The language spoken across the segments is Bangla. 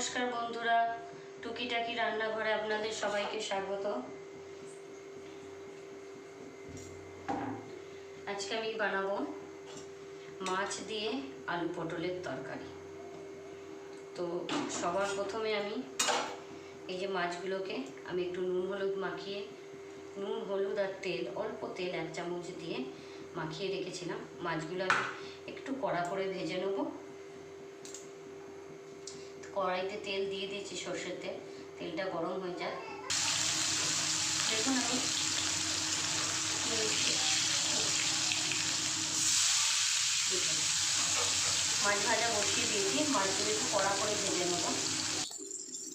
নমস্কার বন্ধুরা, টুকিটাকি রান্নাঘরে আপনাদের সবাইকে স্বাগত। আজকে আমি বানাবো মাছ দিয়ে আলু পটলের তরকারি। তো সবার প্রথমে আমি এই যে মাছগুলোকে আমি একটু নুন হলুদ মাখিয়ে, নুন, হলুদ আর তেল, অল্প তেল এক চামচ দিয়ে মাখিয়ে রেখেছিলাম। মাছগুলো আমি একটু কড়া করে ভেজে নেব। কড়াইতে তেল দিয়ে দিয়েছি সর্ষের তেল। তেলটা গরম হয়ে যাক। দেখুন আমি মাছ ভাজা বসিয়ে দিয়েছি। মাছগুলো একটু কড়া করে ভেজে নেব।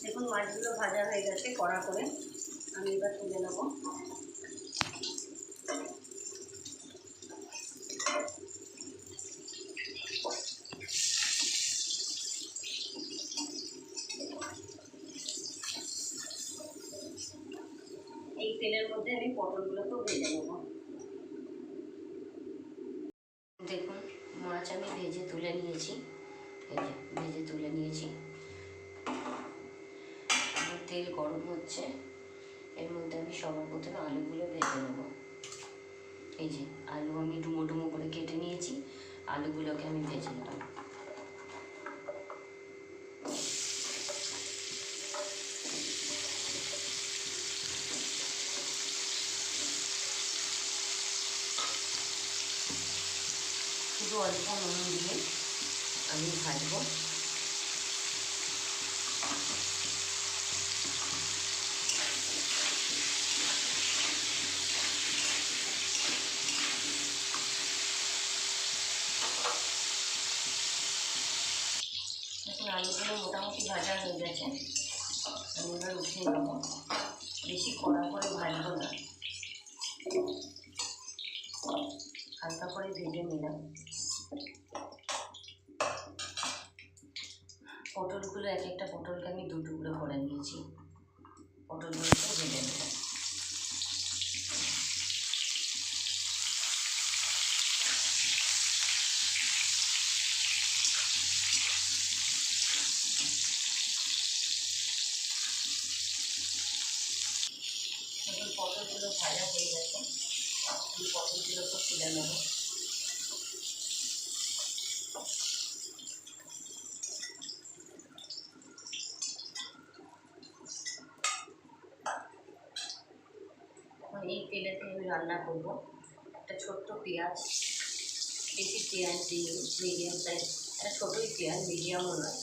দেখুন মাছগুলো ভাজা হয়ে গেছে কড়া করে। আমি এবার তুলে নেব এই তেলের আমি পটলগুলোকেও ভেজে নেব। দেখুন, মাছ আমি ভেজে তুলে নিয়েছি। ভেজে তুলে নিয়েছি। তেল গরম হচ্ছে। এর মধ্যে আমি সবার প্রথমে আলুগুলো ভেজে নেব। এই যে, আলু আমি ডুমো ডুমো করে কেটে নিয়েছি। আলুগুলোকে আমি ভেজে নেব। শুধু অল্প নুন দিয়ে আমি ভাজবো। আলুগুলো মোটামুটি ভাজা হয়ে গেছে। আমি এবার উঠিয়ে নেব। বেশি কড়া করে ভাজবো না। হালকা করে ভেজে নিলাম। পটলগুলো এক একটা পটলকে আমি দু টুকরো করে নিয়েছি। পটলগুলোকে ভেজে নেব। পটলগুলো ভাজা হয়ে গেছে। পটলগুলোকে তুলে নেব এখন এই তেলেতে আমি রান্না করব একটা ছোট্ট পেঁয়াজ বেশি পেঁয়াজ দিয়ে মিডিয়াম সাইজ একটা ছোটোই পেঁয়াজ মিডিয়ামও নয়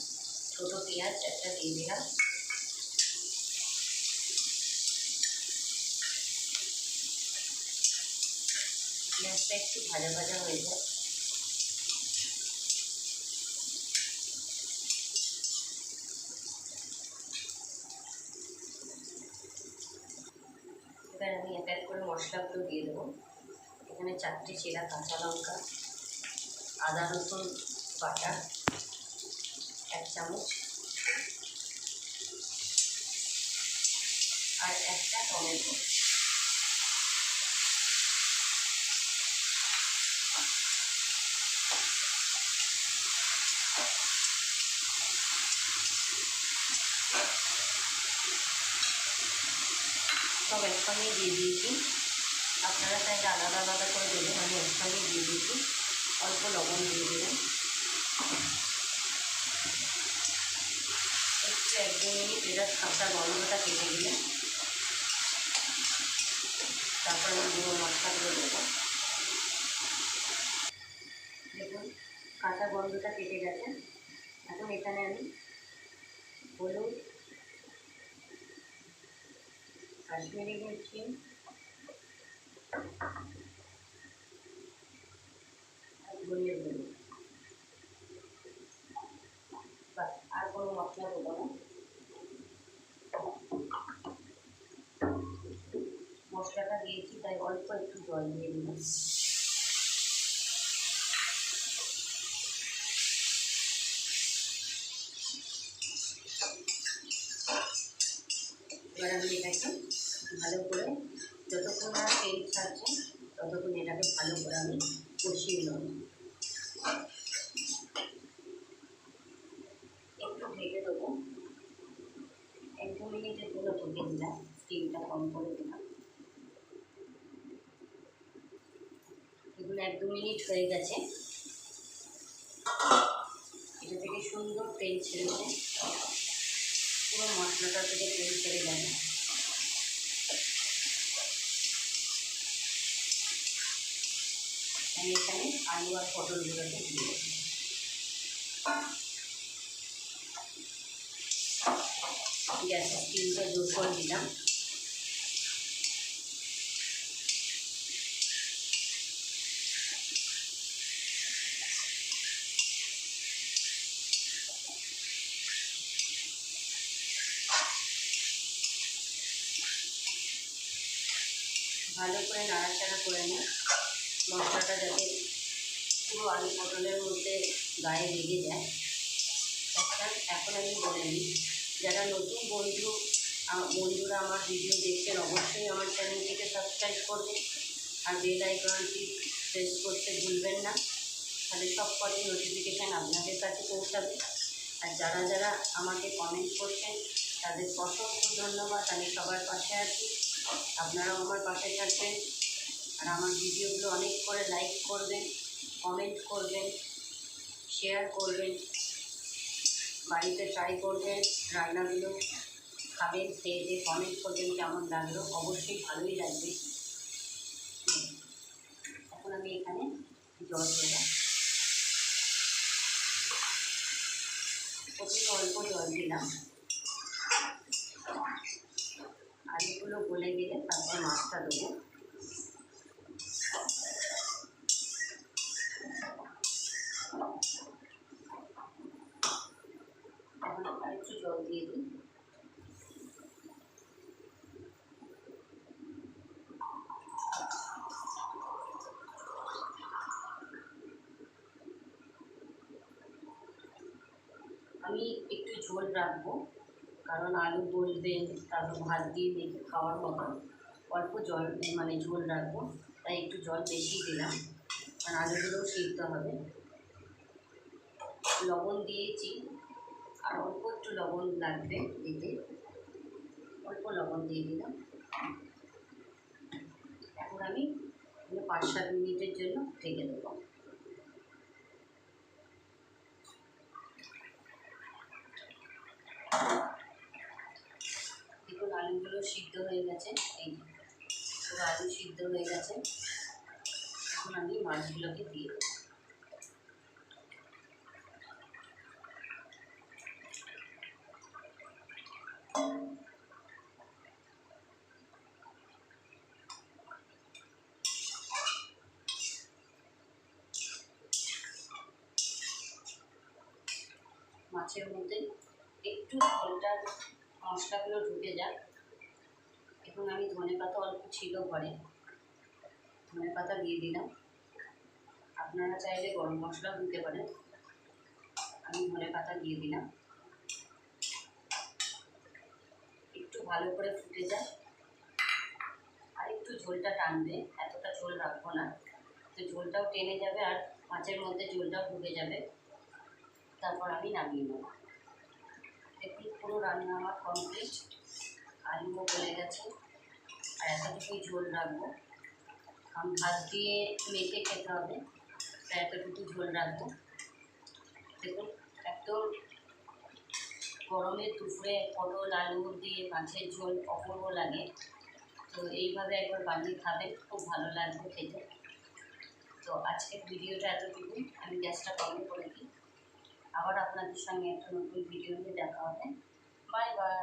ছোটো পেঁয়াজ একটা দিয়ে দিলাম পেঁয়াজটা একটু ভাজা ভাজা হয়ে যায় এবার আমি এক এক করে মশলাগুলো দিয়ে দেবো। এখানে চারটে চেরা কাঁচা লঙ্কা, আদা রসুন বাটা, এক চামচ। আর একটা টমেটো। সব একসঙ্গে দিয়ে দিয়েছি। আপনারা চাইলে আলাদা আলাদা করে দেবেন। আমি একসঙ্গে দিয়ে দিয়েছি অল্প লবণ দিয়ে দেবেন একটু এক দু মিনিট এটা কাঁচা গন্ধটা কেটে দিলে। তারপর আমি গুঁড়ো মশলাগুলো দেবো। দেখুন, কাঁচা গন্ধটা কেটে গেছে। এখন এখানে আমি হলুদ, কাশ্মীরি মির্চি আর ধনিয়া গুঁড়ো বাস আর কোনো মশলা দেবো মশলাটা দিয়েছি, তাই অল্প একটু জল দিয়ে দিলাম। এবার আমি এটাকে ভালো করে, যতক্ষণ না তেল ছাড়ছে, ততক্ষণ এটাকে ভালো করে আমি কষিয়ে নেব একটু ঢেকে দেবো মিনিটের জন্য ঢুকে দিলাম স্টিমটা কম করে দিলাম। এগুলো এক দু মিনিট হয়ে গেছে। এটা থেকে সুন্দর তেল ছেড়েছে পুরো মশলাটা থেকে তেল ছেড়ে যাবে আমি এখানে আলু আর পটলগুলোকে দিয়ে দেবো গ্যাসের স্টিমটা জোর করে দিলাম। ভালো করে নাড়াচাড়া করে নিই। মশলাটা যাতে পুরো আলু পটলের মধ্যে গায়ে লেগে যায়। একটা, এখন আমি বলে নিই। যারা নতুন বন্ধু বন্ধুরা আমার ভিডিও দেখছেন, অবশ্যই আমার চ্যানেলটিকে সাবস্ক্রাইব করবেন। আর বেল আইকনটি প্রেস করতে ভুলবেন না। তাহলে সব কটি নোটিফিকেশান আপনাদের কাছে পৌঁছাবে। আর যারা যারা আমাকে কমেন্ট করছেন তাদের অসংখ্য ধন্যবাদ। আমি সবার পাশে আছি। আপনারাও আমার পাশে থাকবেন। আর আমার ভিডিওগুলো অনেক করে লাইক করবেন কমেন্ট করবেন শেয়ার করবেন। বাড়িতে ট্রাই করবেন রান্নাগুলো খাবেন খেয়ে দিয়ে কমেন্ট করবেন কেমন লাগল, অবশ্যই ভালোই লাগবে। এখন আমি এখানে জল দেবো। প্রথমে অল্প জল দিলাম। আলুগুলো গলে গেলে তারপর মাছটা দেবো। আরেকটু জল দিয়ে দিই আমি একটু ঝোল রাখব, কারণ আলু বলবেন তারপর ভাত দিয়ে মেখে খাওয়ার মতো। অল্প জল মানে ঝোল রাখব, তাই একটু জল বেশি দিলাম। কারণ আলুগুলোও সিদ্ধ হবে। লবণ দিয়েছি। আর অল্প একটু লবণ লাগবে দিতে। অল্প লবণ দিয়ে দিলাম। এখন আমি পাঁচ সাত মিনিটের জন্য ঢেকে দেবো। দেখুন, আলুগুলো সিদ্ধ হয়ে গেছে। এই আলু সিদ্ধ হয়ে গেছে। এখন আমি মাছগুলোকে দিয়ে দেবো। মাছের মধ্যে একটু ঝোলটা মশলাগুলো ঢুকে যাক। এখন আমি ধনে পাতা অল্প ছিল ঘরে। ধনে পাতা দিয়ে দিলাম। আপনারা চাইলে গরম মশলাও দিতে পারেন। আমি ধনে পাতা দিয়ে দিলাম। একটু ভালো করে ফুটে যায় আর একটু ঝোলটা টানবে। এতটা ঝোল রাখব না। তো ঝোলটাও টেনে যাবে আর মাছের মধ্যে ঝোলটাও ঢুকে যাবে। তারপর আমি নামিয়ে নেব। দেখুন, পুরো রান্না আমার কমপ্লিট আলুও গলে গেছে। আর এতটুকুই ঝোল রাখব। ভাত দিয়ে মেখে খেতে হবে। তাই এতটুকু ঝোল রাখব। দেখুন এত গরমের দুপুরে পটল, আলু দিয়ে মাছের ঝোল অপূর্ব লাগে। তো এইভাবে একবার বানিয়ে খাবেন, খুব ভালো লাগবে খেতে। তো আজকের ভিডিওটা এতটুকুই। আমি গ্যাসটা বন্ধ করে দিই। আবার আপনাদের সঙ্গে একটা নতুন ভিডিও দেখা হবে। Bye bye